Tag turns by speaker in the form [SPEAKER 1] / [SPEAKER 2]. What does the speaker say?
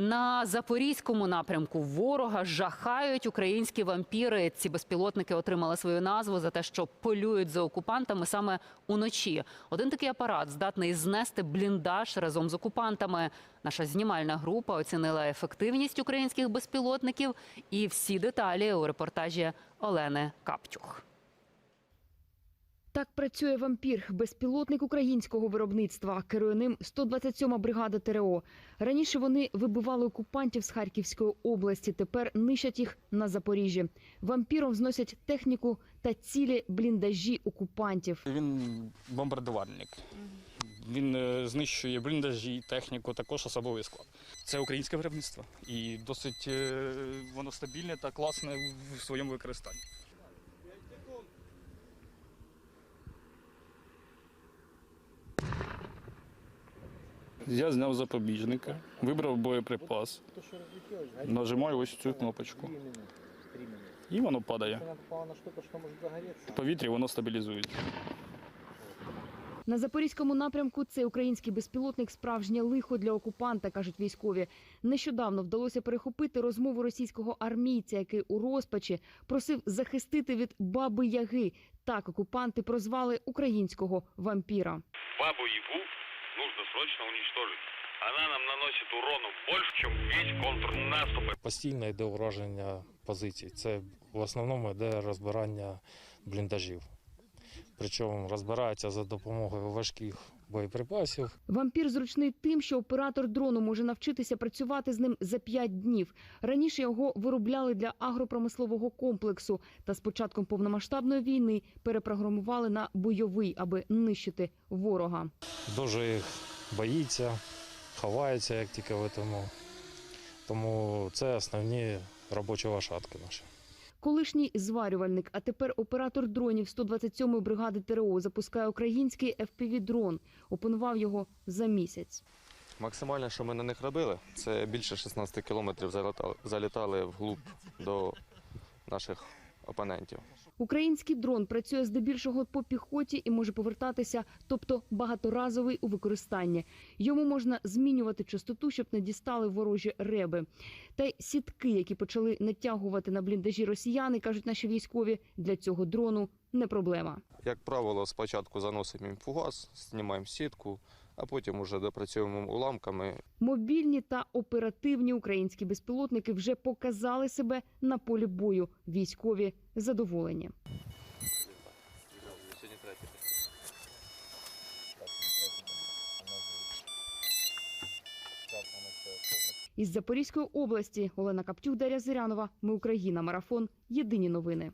[SPEAKER 1] На запорізькому напрямку ворога жахають українські вампіри. Ці безпілотники отримали свою назву за те, що полюють за окупантами саме уночі. Один такий апарат здатний знести бліндаж разом з окупантами. Наша знімальна група оцінила ефективність українських безпілотників і всі деталі у репортажі Олени Каптюх.
[SPEAKER 2] Так працює вампір, безпілотник українського виробництва. Керує ним 127-ма бригада ТРО. Раніше вони вибивали окупантів з Харківської області. Тепер нищать їх на Запоріжжі. Вампіром зносять техніку та цілі бліндажі окупантів.
[SPEAKER 3] Він бомбардувальник. Він е, знищує бліндажі, техніку, також особовий склад. Це українське виробництво і досить е, воно стабільне та класне в своєму використанні. Я зняв запобіжника, вибрав боєприпас, нажимаю ось цю кнопочку. І воно падає. В повітрі воно стабілізується.
[SPEAKER 2] На запорізькому напрямку цей український безпілотник справжнє лихо для окупанта, кажуть військові. Нещодавно вдалося перехопити розмову російського армійця, який у розпачі просив захистити від баби Яги. Так окупанти прозвали українського вампіра.
[SPEAKER 4] Бабу Ягу нужно срочно уничтожить. Она нам наносит урону больше, чем весь контрнаступ.
[SPEAKER 5] Постійно йде ураження позицій. Це в основному йде розбирання бліндажів. Причому розбирається за допомогою важких боєприпасів.
[SPEAKER 2] Вампір зручний тим, що оператор дрону може навчитися працювати з ним за 5 днів. Раніше його виробляли для агропромислового комплексу, та з початком повномасштабної війни перепрограмували на бойовий, аби нищити ворога.
[SPEAKER 5] Дуже їх боїться, ховається, як тільки в тому. Тому це основні робочі лошадки наші.
[SPEAKER 2] Колишній зварювальник, а тепер оператор дронів 127-ї бригади ТРО запускає український FPV-дрон. Опанував його за місяць.
[SPEAKER 6] Максимальне, що ми на них робили, це більше 16 кілометрів залітали вглуб до наших опонентів.
[SPEAKER 2] Український дрон працює здебільшого по піхоті і може повертатися, тобто багаторазовий у використанні. Йому можна змінювати частоту, щоб не дістали ворожі реби. Та й сітки, які почали натягувати на бліндажі росіяни, кажуть наші військові, для цього дрону не проблема.
[SPEAKER 6] Як правило, спочатку заносимо їм фугас, знімаємо сітку, а потім уже допрацьовуємо уламками
[SPEAKER 2] Мобільні та оперативні українські безпілотники вже показали себе на полі бою. Військові задоволені. Із Запорізької області Олена Каптюк, Дар'я Зирянова. Ми Україна. Марафон. Єдині новини.